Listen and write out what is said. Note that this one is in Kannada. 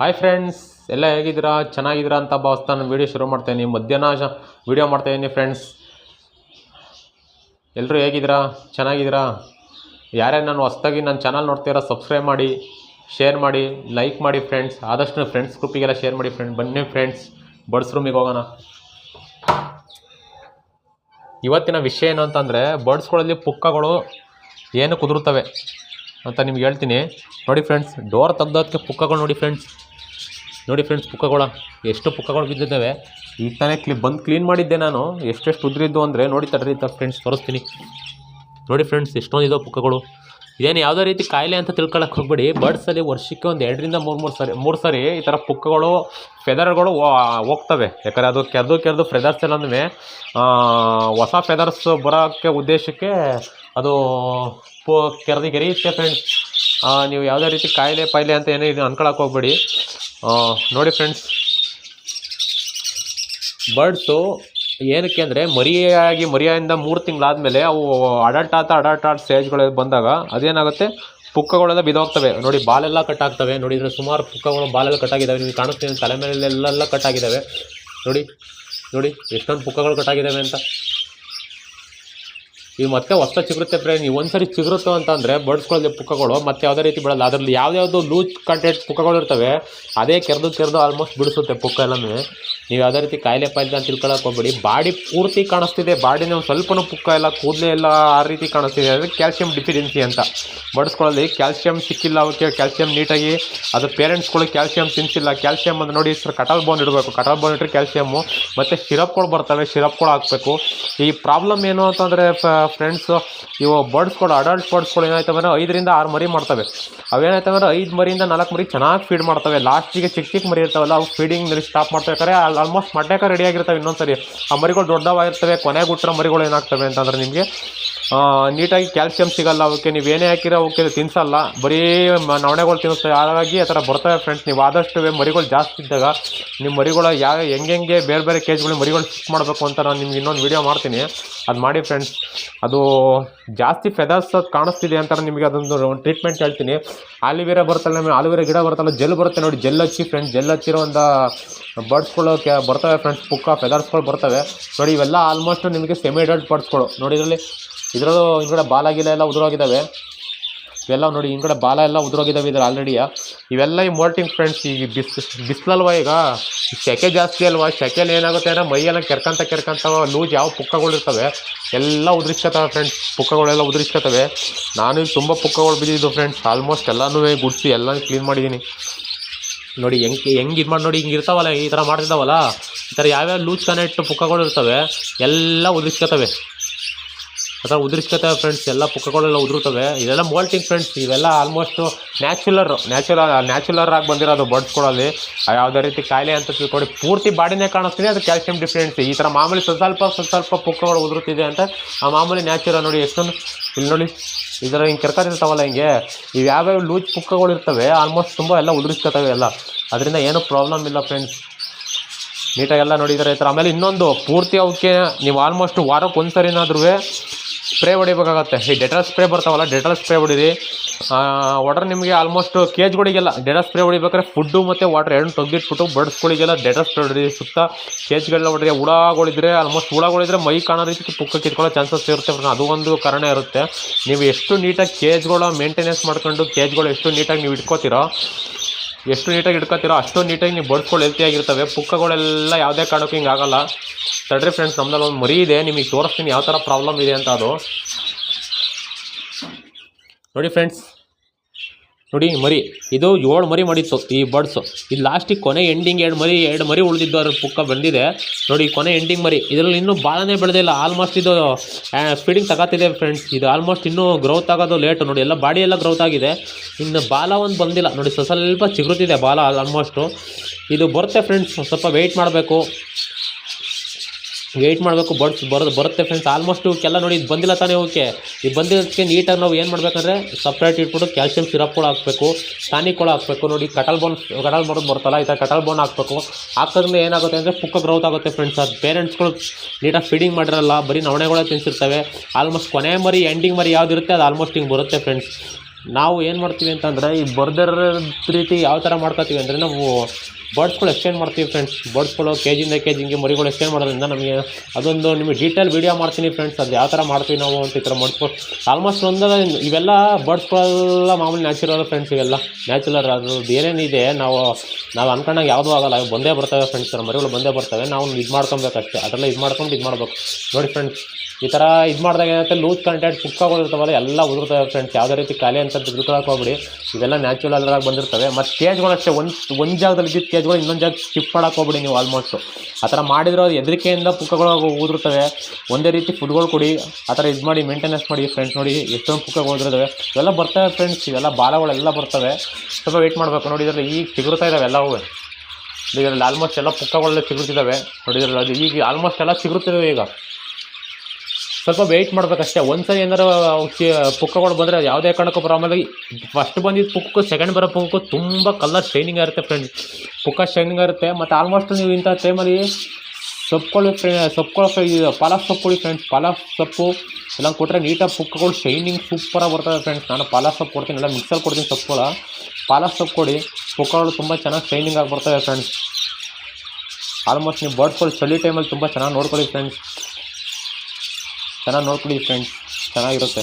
ಹಾಯ್ ಫ್ರೆಂಡ್ಸ್ ಎಲ್ಲ ಹೇಗಿದ್ದೀರಾ? ಚೆನ್ನಾಗಿದ್ದೀರಾ ಅಂತ ಭಾವಿಸ್ತಾ ನಾನು ವೀಡಿಯೋ ಶುರು ಮಾಡ್ತೀನಿ. ಮಧ್ಯಾಹ್ನ ಶ ವೀಡಿಯೋ ಮಾಡ್ತಾಯಿದ್ದೀನಿ ಫ್ರೆಂಡ್ಸ್ ಎಲ್ಲರೂ ಹೇಗಿದ್ದೀರಾ? ಚೆನ್ನಾಗಿದ್ದೀರಾ? ಯಾರ್ಯಾರು ನಾನು ಹೊಸ್ದಾಗಿ ನನ್ನ ಚಾನಲ್ ನೋಡ್ತೀರಾ ಸಬ್ಸ್ಕ್ರೈಬ್ ಮಾಡಿ ಶೇರ್ ಮಾಡಿ ಲೈಕ್ ಮಾಡಿ ಫ್ರೆಂಡ್ಸ್ ಆದಷ್ಟು ಫ್ರೆಂಡ್ಸ್ ಗ್ರೂಪಿಗೆಲ್ಲ ಶೇರ್ ಮಾಡಿ ಫ್ರೆಂಡ್ ಬನ್ನಿ ಫ್ರೆಂಡ್ಸ್ ಬರ್ಡ್ಸ್ ರೂಮಿಗೆ ಹೋಗೋಣ. ಇವತ್ತಿನ ವಿಷಯ ಏನು ಅಂತಂದರೆ ಬರ್ಡ್ಸ್ಗಳಲ್ಲಿ ಪುಕ್ಕಗಳು ಏನು ಕುದುರುತ್ತವೆ ಅಂತ ನಿಮ್ಗೆ ಹೇಳ್ತೀನಿ. ನೋಡಿ ಫ್ರೆಂಡ್ಸ್ ಡೋರ್ ತೆಗ್ದೋದಕ್ಕೆ ಪುಕ್ಕಗಳು ನೋಡಿ ಫ್ರೆಂಡ್ಸ್ ನೋಡಿ ಫ್ರೆಂಡ್ಸ್ ಪುಕ್ಕಗಳ. ಎಷ್ಟು ಪುಕ್ಕಗಳು ಬಿದ್ದಿದ್ದಾವೆ? ಈಗ ತಾನೇ ಕ್ಲಿ ಬಂದು ಕ್ಲೀನ್ ಮಾಡಿದ್ದೆ ನಾನು. ಎಷ್ಟೆಷ್ಟು ಉದ್ರಿದ್ದು ಅಂದರೆ ನೋಡಿ ತಡ್ರಿ ತ ಫ್ರೆಂಡ್ಸ್ ತೋರಿಸ್ತೀನಿ. ನೋಡಿ ಫ್ರೆಂಡ್ಸ್ ಎಷ್ಟೊಂದು ಇದಾವೆ ಪುಕ್ಕಗಳು. ಇದೇನು ಯಾವುದೇ ರೀತಿ ಕಾಯಿಲೆ ಅಂತ ತಿಳ್ಕೊಳಕ್ಕೆ ಹೋಗ್ಬೇಡಿ. ಬರ್ಡ್ಸಲ್ಲಿ ವರ್ಷಕ್ಕೆ ಒಂದು ಎರಡರಿಂದ ಮೂರು ಮೂರು ಸರಿ ಮೂರು ಸರಿ ಈ ಥರ ಪುಕ್ಕಗಳು ಫೆದರ್ಗಳು ಹೋಗ್ತವೆ. ಯಾಕಂದರೆ ಅದು ಕೆರೆದು ಕೆರೆದು ಫೆದರ್ಸ್ ಎಲ್ಲ ಅಂದ್ರೆ ಹೊಸ ಫೆದರ್ಸ್ ಬರೋಕ್ಕೆ ಉದ್ದೇಶಕ್ಕೆ ಅದು ಪು, ಕೆರೆದು ಗೆರೆಯುತ್ತೆ ಫ್ರೆಂಡ್ಸ್ ನೀವು ಯಾವುದೇ ರೀತಿ ಕಾಯಿಲೆ ಪಾಯಿಲೆ ಅಂತ ಏನೇ ಇದು ಅನ್ಕೊಳಕ್ಕೆ ಹೋಗ್ಬೇಡಿ. ನೋಡಿ ಫ್ರೆಂಡ್ಸ್ ಬರ್ಡ್ಸು ಏನಕ್ಕೆ ಅಂದರೆ ಮರಿಯಾಗಿ ಮರಿಯಿಂದ ಮೂರು ತಿಂಗಳಾದಮೇಲೆ ಅವು ಅಡಲ್ಟ್ ಆತ ಅಡಲ್ಟ್ ಆಟ ಸ್ಟೇಜ್ಗಳು ಬಂದಾಗ ಅದೇನಾಗುತ್ತೆ? ಪುಕ್ಕಗಳೆಲ್ಲ ಬಿದ್ದೋಗ್ತವೆ ನೋಡಿ ಬಾಲೆಲ್ಲ ಕಟ್ಟಾಗ್ತವೆ ನೋಡಿದರೆ ಸುಮಾರು ಪುಕ್ಕಗಳು ಬಾಲೆಲ್ಲ ಕಟ್ಟಾಗಿದ್ದಾವೆ ನಿಮಗೆ ಕಾಣಿಸ್ತೀನಿ ತಲೆ ಮೇಲೆಲ್ಲೆಲ್ಲ ಕಟ್ಟಾಗಿದ್ದಾವೆ ನೋಡಿ ನೋಡಿ ಎಷ್ಟೊಂದು ಪುಕ್ಕಗಳು ಕಟ್ಟಾಗಿದ್ದಾವೆ ಅಂತ. ಈಗ ಮತ್ತೆ ಹೊಸ ಚಿಗುರುತ್ತೆ ಫ್ರೆಂಡ್ ನೀವು ಒಂದ್ಸರಿ ಚಿಗುರುತ್ತೋ ಅಂತಂದರೆ ಬರ್ಡ್ಸ್ಗಳಲ್ಲಿ ಪುಕ್ಕಗಳು, ಮತ್ತೆ ಯಾವುದೇ ರೀತಿ ಬಿಡಲ್ಲ ಅದರಲ್ಲಿ ಯಾವ್ದ್ಯಾವುದು ಲೂಸ್ ಕಂಟೆಂಟ್ ಪುಕ್ಕಗಳು ಇರ್ತವೆ, ಅದೇ ಕೆರೆದು ಕೆರೆದು ಆಲ್ಮೋಸ್ಟ್ ಬಿಡಿಸುತ್ತೆ ಪುಕ್ಕ ಎಲ್ಲನೂ. ನೀವು ಯಾವುದೇ ರೀತಿ ಕಾಯಿಲೆ ಪಾಯಿಲೆ ಅಂತ ತಿಳ್ಕೊಳಕ್ಕೆ ಹೋಗ್ಬೇಡಿ. ಬಾಡಿ ಪೂರ್ತಿ ಕಾಣಿಸ್ತಿದೆ. ಬಾಡಿನ ಒಂದು ಸ್ವಲ್ಪನೂ ಪುಕ್ಕ ಎಲ್ಲ ಕೂದಲೇ ಎಲ್ಲ ಆ ರೀತಿ ಕಾಣಿಸ್ತಿದೆ. ಅಂದರೆ ಕ್ಯಾಲ್ಸಿಯಂ ಡಿಫಿಡೆನ್ಸಿ ಅಂತ. ಬಡಿಸ್ಕೊಳ್ಳೋದು ಕ್ಯಾಲ್ಸಿಯಂ ಸಿಕ್ಕಿಲ್ಲ ಅವಕ್ಕೆ ಕ್ಯಾಲ್ಸಿಯಂ ನೀಟಾಗಿ ಅದು ಪೇರೆಂಟ್ಸ್ಗಳು ಕ್ಯಾಲ್ಸಿಯಂ ತಿನ್ಸಿಲ್ಲ. ಕ್ಯಾಲ್ಸಿಯಂ ಅಂತ ನೋಡಿ ಸರ್, ಕಟಲ್ ಬೋನ್ ಇಡಬೇಕು. ಕಟಲ್ ಬೋನ್ ಇಟ್ಟರೆ ಕ್ಯಾಲ್ಸಿಯಮ್ಮು ಮತ್ತು ಸಿರಪ್ಗಳು ಬರ್ತವೆ, ಸಿರಪ್ಗಳು ಹಾಕಬೇಕು. ಈ ಪ್ರಾಬ್ಲಮ್ ಏನು ಅಂತಂದರೆ ಫ್ರೆಂಡ್ಸು ಇವು ಬರ್ಡ್ಸ್ಗಳು ಅಡಲ್ಟ್ ಬರ್ಡ್ಸ್ಗಳು ಏನಾಯ್ತವೆ ಅಂದರೆ ಐದರಿಂದ ಆರು ಮರಿ ಮಾಡ್ತವೆ. ಅವೇನಾಯ್ತವೆ ಅಂದರೆ ಐದು ಮರಿಯಿಂದ ನಾಲ್ಕು ಮರಿ ಚೆನ್ನಾಗಿ ಫೀಡ್ ಮಾಡ್ತವೆ. ಲಾಸ್ಟಿಗೆ ಚಿಕ್ಕ ಚಿಕ್ಕ ಮರಿ ಇರ್ತಾವಲ್ಲ, ಅವು ಫೀಡಿಂಗ್ ಸ್ಟಾಪ್ ಮಾಡ್ಬೇಕಾದ್ರೆ ಆಲ್ಮೋಸ್ಟ್ ಮಡ್ಯಾಕ ರೆಡಿ ಆಗಿರ್ತವೆ ಇನ್ನೊಂದ್ಸರಿ. ಆ ಮರಿಗಳು ದೊಡ್ಡವಾಗಿರ್ತವೆ ಕೊನೆಗೆ ಹುಟ್ಟಿರೋ ಮರಿಗಳು ಏನಾಗ್ತವೆ ಅಂತಂದ್ರೆ ನಿಮಗೆ ನೀಟಾಗಿ ಕ್ಯಾಲ್ಸಿಯಂ ಸಿಗಲ್ಲ, ಅವಕ್ಕೆ ನೀವು ಏನೇ ಹಾಕಿರೋ ಅವಕ್ಕೆ ತಿನ್ಸಲ್ಲ. ಬರೀ ನವಣೆಗಳು ತಿನ್ನಿಸ್ತವೆ ಹಾಗಾಗಿ ಆ ಥರ ಬರ್ತವೆ ಫ್ರೆಂಡ್ಸ್ ನೀವು ಆದಷ್ಟು ಮರಿಗಳು ಜಾಸ್ತಿ ಇದ್ದಾಗ ನಿಮ್ಮ ಮರಿಗಳು ಯಾವ ಹೆಂಗೆ ಬೇರೆ ಬೇರೆ ಕೇಜ್ಗಳು ಮರಿಗಳು ಫಿಕ್ಸ್ ಮಾಡಬೇಕು ಅಂತ ನಾನು ನಿಮ್ಗೆ ಇನ್ನೊಂದು ವೀಡಿಯೋ ಮಾಡ್ತೀನಿ. ಅದು ಮಾಡಿ ಫ್ರೆಂಡ್ಸ್ ಅದು ಜಾಸ್ತಿ ಫೆದರ್ಸ್ ಕಾಣಿಸ್ತಿದೆ ಅಂತ ನಿಮಗೆ ಅದೊಂದು ಟ್ರೀಟ್ಮೆಂಟ್ ಹೇಳ್ತೀನಿ. ಆಲಿವೇರಾ ಬರ್ತಲ್ಲ ನಮಗೆ ಆಲಿವೇರಾ ಗಿಡ ಬರ್ತಲ್ಲ ಜೆಲ್ ಬರುತ್ತೆ ನೋಡಿ ಜೆಲ್ ಹಚ್ಚಿ ಫ್ರೆಂಡ್ಸ್ ಜೆಲ್ ಹಚ್ಚಿರೋ ಒಂದು ಬರ್ಡ್ಸ್ಗಳು ಕೆ, ಬರ್ತವೆ ಫ್ರೆಂಡ್ಸ್ ಪುಕ್ಕ ಫೆದರ್ಸ್ಗಳು ಬರ್ತವೆ. ನೋಡಿ, ಇವೆಲ್ಲ ಆಲ್ಮೋಸ್ಟ್ ನಿಮಗೆ ಸೆಮಿ ಅಡಲ್ಟ್ ಬರ್ಡ್ಸ್ಗಳು ನೋಡಿ, ಇದರಲ್ಲಿ ಇದರಲ್ಲೂ ಹಿಂದ್ಗಡೆ ಬಾಲಾಗಿಲ್ಲ ಎಲ್ಲ ಉದುರೋಗಿದ್ದಾವೆ ಇವೆಲ್ಲ ನೋಡಿ, ಹಿಂದ್ಗಡೆ ಬಾಲ ಎಲ್ಲ ಉದುರೋಗಿದ್ದಾವೆ ಇದ್ರ ಆಲ್ರೆಡಿಯ ಇವೆಲ್ಲ ಈ ಮೋಲ್ಟಿಂಗ್ ಫ್ರೆಂಡ್ಸ್ ಈಗ ಬಿಸ್, ಬಿಸಿಲಲ್ವ ಈಗ? ಸೆಕೆ ಜಾಸ್ತಿ ಅಲ್ವಾ? ಸೆಕೆಲಿ ಏನಾಗುತ್ತೆ ಅಂದರೆ ಮೈಯೆಲ್ಲ ಕೆರ್ಕಂತ ಕೆರ್ಕಂತ ಲೂಜ್ ಯಾವ ಪುಕ್ಕಗಳಿರ್ತವೆ ಎಲ್ಲ ಉದುರಿಸ್ಕೊತವೆ ಫ್ರೆಂಡ್ಸ್ ಪುಕ್ಕಗಳೆಲ್ಲ ಉದುರಿಸ್ಕೊತವೆ. ನಾನು ತುಂಬ ಪುಕ್ಕಗಳು ಬಿದ್ದಿದ್ದು ಫ್ರೆಂಡ್ಸ್ ಆಲ್ಮೋಸ್ಟ್ ಎಲ್ಲನೂ ಗುಡಿಸಿ ಎಲ್ಲ ಕ್ಲೀನ್ ಮಾಡಿದ್ದೀನಿ ನೋಡಿ, ಹೆಂಗೆ ಹೆಂಗೆ ಇದು ಮಾಡಿ, ನೋಡಿ, ಹಿಂಗೆ ಇರ್ತಾವಲ್ಲ, ಈ ಥರ ಮಾಡ್ತಿದ್ದಾವಲ್ಲ? ಈ ಥರ ಯಾವ್ಯಾವ ಲೂಸ್ ಕನೆಕ್ಟ್ ಪುಕ್ಕಗಳು ಇರ್ತವೆ, ಎಲ್ಲ ಉದುರಿಸ್ಕೊತವೆ. ಥರ ಉದುರಿಸ್ಕೊತವೆ ಫ್ರೆಂಡ್ಸ್ ಎಲ್ಲ ಪುಕ್ಕಗಳೆಲ್ಲ ಉದುರುತ್ತವೆ ಇದೆಲ್ಲ ಮೋಲ್ಟಿಂಗ್ ಫ್ರೆಂಡ್ಸ್ ಇವೆಲ್ಲ ಆಲ್ಮೋಸ್ಟು ನ್ಯಾಚುಲರ್ ನ್ಯಾಚುರಲ್ ನ್ಯಾಚುಲರ್ ಆಗಿ ಬಂದಿರೋದು ಬರ್ಡ್ಸ್ಗಳಲ್ಲಿ ಯಾವುದೇ ರೀತಿ ಕಾಯಿಲೆ ಅಂತ ತಿಳ್ಕೊಂಡು ಪೂರ್ತಿ ಬಾಡಿನೇ ಕಾಣಿಸ್ತೀನಿ ಅದು ಕ್ಯಾಲ್ಸಿಯಂ ಡಿಫಿಷಿಯನ್ಸಿ ಈ ಥರ ಮಾಮೂಲಿ ಸ್ವಲ್ಪ ಸ್ವಲ್ಪ ಸ್ವಲ್ಪ ಪುಕ್ಕಗಳು ಉದುರುತ್ತಿದೆ ಅಂತ ಆ ಮಾಮೂಲಿ ನ್ಯಾಚುರಲ್ ನೋಡಿ ಎಷ್ಟೊಂದು ಇಲ್ಲಿ ನೋಡಿ ಇದರ ಹಿಂಗೆ ಕೆರ್ಕತಿರ್ತಾವಲ್ಲ ಹಿಂಗೆ. ಇವು ಯಾವ್ಯಾವ ಲೂಜ್ ಪುಕ್ಕಗಳು ಇರ್ತವೆ ಆಲ್ಮೋಸ್ಟ್ ತುಂಬ ಎಲ್ಲ ಉದುರಿಸ್ಕೊತವೆ ಎಲ್ಲ ಅದರಿಂದ ಏನೂ ಪ್ರಾಬ್ಲಮ್ ಇಲ್ಲ ಫ್ರೆಂಡ್ಸ್ ನೀಟಾಗೆಲ್ಲ ನೋಡಿದರೆ ಈ ಥರ ಆಮೇಲೆ ಇನ್ನೊಂದು, ಪೂರ್ತಿ ಅವಕ್ಕೆ ನೀವು ಆಲ್ಮೋಸ್ಟ್ ವಾರಕ್ಕೆ ಒಂದು ಸರಿನಾದ್ರೂ ಸ್ಪ್ರೇ ಹೊಡಿಬೇಕಾಗತ್ತೆ. ಈ ಡೆಟಾಲ್ ಸ್ಪ್ರೇ ಬರ್ತಾವಲ್ಲ, ಡೆಟಾಲ್ ಸ್ಪ್ರೇ ಹೊಡಿರಿ. ವಾಟರ್ ನಿಮಗೆ ಆಲ್ಮೋಸ್ಟ್ ಕೇಜ್ಗಳಿಗೆಲ್ಲ ಡೆಟಾಲ್ ಸ್ಪ್ರೇ ಹೊಡಿಬೇಕಾದ್ರೆ ಫುಡ್ಡು ಮತ್ತು ವಾಟರ್ ಎರಡು ತೆಗೆದಿಟ್ಬಿಟ್ಟು ಬರ್ಡ್ಸ್ಗಳಿಗೆಲ್ಲ ಡೆಟಾಲ್ ಸ್ಪ್ರೇ ಹೊಡಿರಿ. ಸುತ್ತ ಕೇಜ್ಗಳನ್ನ ಹೊಡ್ರಿ. ಹುಳಗಳಿದ್ರೆ ಆಲ್ಮೋಸ್ಟ್ ಹುಳಗಳಿದ್ರೆ ಮೈ ಕಾಣೋ ರೀತಿ ಪುಕ್ಕ ಕಿತ್ಕೊಳ್ಳೋ ಚಾನ್ಸಸ್ ಇರುತ್ತೆ. ಅದು ಒಂದು ಕಾರಣ ಇರುತ್ತೆ. ನೀವು ಎಷ್ಟು ನೀಟಾಗಿ ಕೇಜ್ಗಳ ಮೇಂಟೆನೆನ್ಸ್ ಮಾಡ್ಕೊಂಡು ಕೇಜ್ಗಳು ಎಷ್ಟು ನೀಟಾಗಿ ನೀವು ಇಟ್ಕೋತೀರೋ ಎಷ್ಟು ನೀಟಾಗಿ ಇಟ್ಕೋತೀರೋ ಅಷ್ಟು ನೀಟಾಗಿ ನೀವು ಬಡ್ಸ್ಗಳು ಹೆಲ್ತಿಯಾಗಿರ್ತವೆ ಪುಕ್ಕಗಳೆಲ್ಲ ಯಾವುದೇ ಕಾರಣಕ್ಕೂ ಹಿಂಗೆ ಆಗಲ್ಲ. ತಡ್ರಿ ಫ್ರೆಂಡ್ಸ್ ನಮ್ಮಲ್ಲಿ ಒಂದು ಮರಿ ಇದೆ, ನಿಮಗೆ ತೋರಿಸ್ತೀನಿ ಯಾವ ಥರ ಪ್ರಾಬ್ಲಮ್ ಇದೆ ಅಂತ ಅದು. ನೋಡಿ ಫ್ರೆಂಡ್ಸ್ ನೋಡಿ ಮರಿ. ಇದು ಏಳು ಮರಿ ಮಾಡಿತ್ತು ಈ ಬರ್ಡ್ಸು ಇದು ಲಾಸ್ಟಿಗೆ ಕೊನೆ ಎಂಡಿಂಗ್ ಎರಡು ಮರಿ ಎರಡು ಮರಿ ಉಳಿದಿದ್ದು ಅದ್ರ ಪುಕ್ಕ ಬಂದಿದೆ. ನೋಡಿ, ಕೊನೆ ಎಂಡಿಂಗ್ ಮರಿ. ಇದರಲ್ಲಿ ಇನ್ನೂ ಬಾಳನೇ ಬೆಳೆದಿಲ್ಲ. ಆಲ್ಮೋಸ್ಟ್ ಇದು ಸ್ಪೀಡಿಂಗ್ ತಗೋತಿದೆ ಫ್ರೆಂಡ್ಸ್ ಇದು ಆಲ್ಮೋಸ್ಟ್ ಇನ್ನೂ ಗ್ರೋತ್ ಆಗೋದು ಲೇಟು ನೋಡಿ, ಎಲ್ಲ ಬಾಡಿ ಎಲ್ಲ ಗ್ರೋತ್ ಆಗಿದೆ. ಇನ್ನು ಬಾಲ ಒಂದು ಬಂದಿಲ್ಲ. ನೋಡಿ, ಸ್ವಲ್ಪ ಚಿಗುರುತ್ತಿದೆ ಬಾಲ ಆಲ್ಮೋಸ್ಟು ಇದು ಬರುತ್ತೆ ಫ್ರೆಂಡ್ಸ್ ಸ್ವಲ್ಪ ವೆಯ್ಟ್ ಮಾಡಬೇಕು. ವೆಯ್ಟ್ ಮಾಡಬೇಕು. ಬರ್ಡ್ಸ್ ಬರೋದು ಬರುತ್ತೆ ಫ್ರೆಂಡ್ಸ್ ಆಲ್ಮೋಸ್ಟು ಇವಕ್ಕೆಲ್ಲ ನೋಡಿ ಇದು ಬಂದಿಲ್ಲ ತಾನೇ ಓಕೆ ಇದು ಬಂದಿದ್ದಕ್ಕೆ ನೀಟಾಗಿ ನಾವು ಏನು ಮಾಡಬೇಕಂದ್ರೆ ಸಪ್ರೇಟ್ ಇಟ್ಬಿಟ್ಟು ಕ್ಯಾಲ್ಸಿಯಂ ಸಿರಪ್ಗಳು ಹಾಕಬೇಕು ಟಾನಿಕ್ಗಳು ಹಾಕಬೇಕು. ನೋಡಿ ಕಟಲ್ ಬೋನ್ ಕಟಲ್ ಬೋನ್ ಬರುತ್ತಲ್ಲ, ಈ ಥರ ಕಟಲ್ ಬೋನ್ ಹಾಕಬೇಕು. ಹಾಕೋದ್ರಿಂದ ಏನಾಗುತ್ತೆ ಅಂದರೆ ಪುಕ್ಕ ಗ್ರೌತ್ ಆಗುತ್ತೆ ಫ್ರೆಂಡ್ಸ್ ಅದು ಪೇರೆಂಟ್ಸ್ಗಳು ನೀಟಾಗಿ ಫೀಡಿಂಗ್ ಮಾಡಿರಲ್ಲ, ಬರೀ ನವಣೆಗಳೇ ತಿನ್ಸಿರ್ತವೆ. ಆಲ್ಮೋಸ್ಟ್ ಕೊನೆ ಮರಿ ಎಂಡಿಂಗ್ ಮರಿ ಯಾವುದಿರುತ್ತೆ, ಅದು ಆಲ್ಮೋಸ್ಟ್ ಹಿಂಗೆ ಬರುತ್ತೆ ಫ್ರೆಂಡ್ಸ್ ನಾವು ಏನು ಮಾಡ್ತೀವಿ ಅಂತಂದರೆ ಈ ಬರ್ದರ ರೀತಿ ಯಾವ ಥರ ಮಾಡ್ಕೋತೀವಿ ಅಂದರೆ ನಾವು ಬರ್ಡ್ಸ್ಗಳು ಎಕ್ಸ್ಚೇಂಜ್ ಮಾಡ್ತೀವಿ ಫ್ರೆಂಡ್ಸ್ ಬರ್ಡ್ಸ್ಗಳು ಕೆ ಜಿಂದ ಕೆ ಜಿಂಗೆ ಮರಿಗಳು ಎಕ್ಸ್ಚೇಂಜ್ ಮಾಡೋದ್ರಿಂದ ನಮಗೆ ಅದೊಂದು ನಿಮಗೆ ಡೀಟೇಲ್ ವೀಡಿಯೋ ಮಾಡ್ತೀನಿ ಫ್ರೆಂಡ್ಸ್ ಅದು ಯಾವ ಥರ ಮಾಡ್ತೀವಿ ನಾವು ಅಂತ ಈ ಥರ ಮಾಡಿಸ್ಕೊಂಡು ಆಲ್ಮೋಸ್ಟ್ ಒಂದಲ್ಲ, ಇವೆಲ್ಲ ಬರ್ಡ್ಸ್ಗಳೆಲ್ಲ ಮಾಮೂಲಿ ನ್ಯಾಚುರಲ್ ಫ್ರೆಂಡ್ಸ್ ಇವೆಲ್ಲ. ನ್ಯಾಚುರಲ್ ಅದು ಏನೇನಿದೆ ನಾವು ನಾವು ಅನ್ಕೊಂಡಾಗ ಯಾವುದೂ ಆಗಲ್ಲ. ಬಂದೇ ಬರ್ತವೆ ಫ್ರೆಂಡ್ಸ್ ಮರಿಗಳು ಬಂದೇ ಬರ್ತವೆ. ನಾವು ಇದು ಮಾಡ್ಕೊಬೇಕಷ್ಟೇ. ಅದೆಲ್ಲ ಇದು ಮಾಡ್ಕೊಂಡು ಇದು ಮಾಡ್ಬೇಕು. ನೋಡಿ ಫ್ರೆಂಡ್ಸ್ ಈ ಥರ ಇದು ಮಾಡಿದಾಗ ಏನಂತ ಲೂಸ್ ಕಂಟೆಂಟ್ ಇರ್ತಾವಲ್ಲ ಎಲ್ಲ ಉದುರ್ತವೆ ಫ್ರೆಂಡ್ಸ್ ಯಾವುದೇ ರೀತಿ ಖಾಲಿ ಅಂತ ತಿಳ್ಕೊಳಕ್ಕೆ ಹೋಗ್ಬಿಡಿ. ಇವೆಲ್ಲ ನ್ಯಾಚುರಲ್ ಆಗಿ ಬಂದಿರ್ತವೆ. ಮತ್ತು ಕೇಜ್ಗಳು ಅಷ್ಟೇ, ಒಂದು ಒಂದು ಜಾಗದಲ್ಲಿ ಇದ್ದಿದ್ದು ಕೇಜ್ಗಳು ಇನ್ನೊಂದು ಜಾಗ ಶಿಫ್ಟ್ ಮಾಡಕ್ಕೆ ಹೋಗ್ಬಿಡಿ ನೀವು ಆಲ್ಮೋಸ್ಟು ಆ ಥರ ಮಾಡಿದ್ರೆ ಅದು ಹೆದರಿಕೆಯಿಂದ ಪುಕ್ಕಗಳು ಉದುರ್ತವೆ. ಒಂದೇ ರೀತಿ ಫುಡ್ಗಳು ಕೊಡಿ, ಆ ಥರ ಇದು ಮಾಡಿ ಮೇಂಟೆನೆನ್ಸ್ ಮಾಡಿ ಫ್ರೆಂಡ್ಸ್ ನೋಡಿ, ಎಷ್ಟೊಂದು ಪುಕ್ಕಗಳು ಉದುರಿದಾವೆ ಇವೆಲ್ಲ ಬರ್ತವೆ ಫ್ರೆಂಡ್ಸ್ ಇವೆಲ್ಲ ಬಾಲಗಳೆಲ್ಲ ಬರ್ತವೆ. ಸ್ವಲ್ಪ ವೆಯ್ಟ್ ಮಾಡಬೇಕು. ನೋಡಿ, ಇದರಲ್ಲಿ ಈಗ ಸಿಗುತ್ತಾ ಇದ್ದಾವೆ ಎಲ್ಲವೂ. ಇದರಲ್ಲಿ ಆಲ್ಮೋಸ್ಟ್ ಎಲ್ಲ ಪುಕ್ಕಗಳೆಲ್ಲ ಸಿಗುತ್ತಿದ್ದಾವೆ ನೋಡಿದ್ರಲ್ಲಿ ಅದು ಈಗ ಆಲ್ಮೋಸ್ಟ್ ಎಲ್ಲ ಸಿಗುತ್ತಿದ್ದಾವೆ ಈಗ. ಸ್ವಲ್ಪ ವೆಯ್ಟ್ ಮಾಡ್ಬೇಕಷ್ಟೇ ಒಂದ್ಸರಿ ಏನಾರು ಪುಕ್ಕಗಳು ಬಂದರೆ ಯಾವುದೇ ಕಾರಣಕ್ಕೂ ಪ್ರಾಬ್ಲಮ್ ಫಸ್ಟ್ ಬಂದಿದ್ದ ಪುಕ್ಕು ಸೆಕೆಂಡ್ ಬರೋ ಪುಕ್ಕಕ್ಕೂ ತುಂಬ ಕಲರ್ ಶೈನಿಂಗ್ ಇರುತ್ತೆ ಫ್ರೆಂಡ್ಸ್ ಪುಕ್ಕ ಶೈನಿಂಗ್ ಇರುತ್ತೆ ಮತ್ತು ಆಲ್ಮೋಸ್ಟ್ ನೀವು ಇಂಥ ಟೈಮಲ್ಲಿ ಸೊಪ್ಪುಗಳು ಫ್ರೆ ಸೊಪ್ಪುಗಳು ಫ್ರೈ ಪಾಲಕ್ ಸೊಪ್ಪು ಫ್ರೆಂಡ್ಸ್ ಪಾಲಕ್ ಸೊಪ್ಪು ಎಲ್ಲ ಕೊಟ್ಟರೆ ನೀಟಾಗಿ ಪುಕ್ಕಗಳು ಶೈನಿಂಗ್ ಸೂಪರಾಗಿ ಬರ್ತವೆ ಫ್ರೆಂಡ್ಸ್ ನಾನು ಪಾಲಕ್ ಸೊಪ್ಪು ಕೊಡ್ತೀನಿ, ಎಲ್ಲ ಮಿಕ್ಸಲ್ಲಿ ಕೊಡ್ತೀನಿ ಸೊಪ್ಪುಗಳ. ಪಾಲಕ್ ಸೊಪ್ಪು ಕೊಡಿ, ಪುಕ್ಕಗಳು ತುಂಬ ಚೆನ್ನಾಗಿ ಶೈನಿಂಗ್ ಆಗಿ ಬರ್ತವೆ ಫ್ರೆಂಡ್ಸ್ ಆಲ್ಮೋಸ್ಟ್ ನೀವು ಬರ್ಡ್ಸ್ಗಳು ಚಳಿ ಟೈಮಲ್ಲಿ ತುಂಬ ಚೆನ್ನಾಗಿ ನೋಡ್ಕೊಳ್ಳಿ ಫ್ರೆಂಡ್ಸ್ ಚೆನ್ನಾಗಿ ನೋಡ್ಕೊಳ್ಳಿ ಫ್ರೆಂಡ್ಸ್ ಚೆನ್ನಾಗಿರುತ್ತೆ.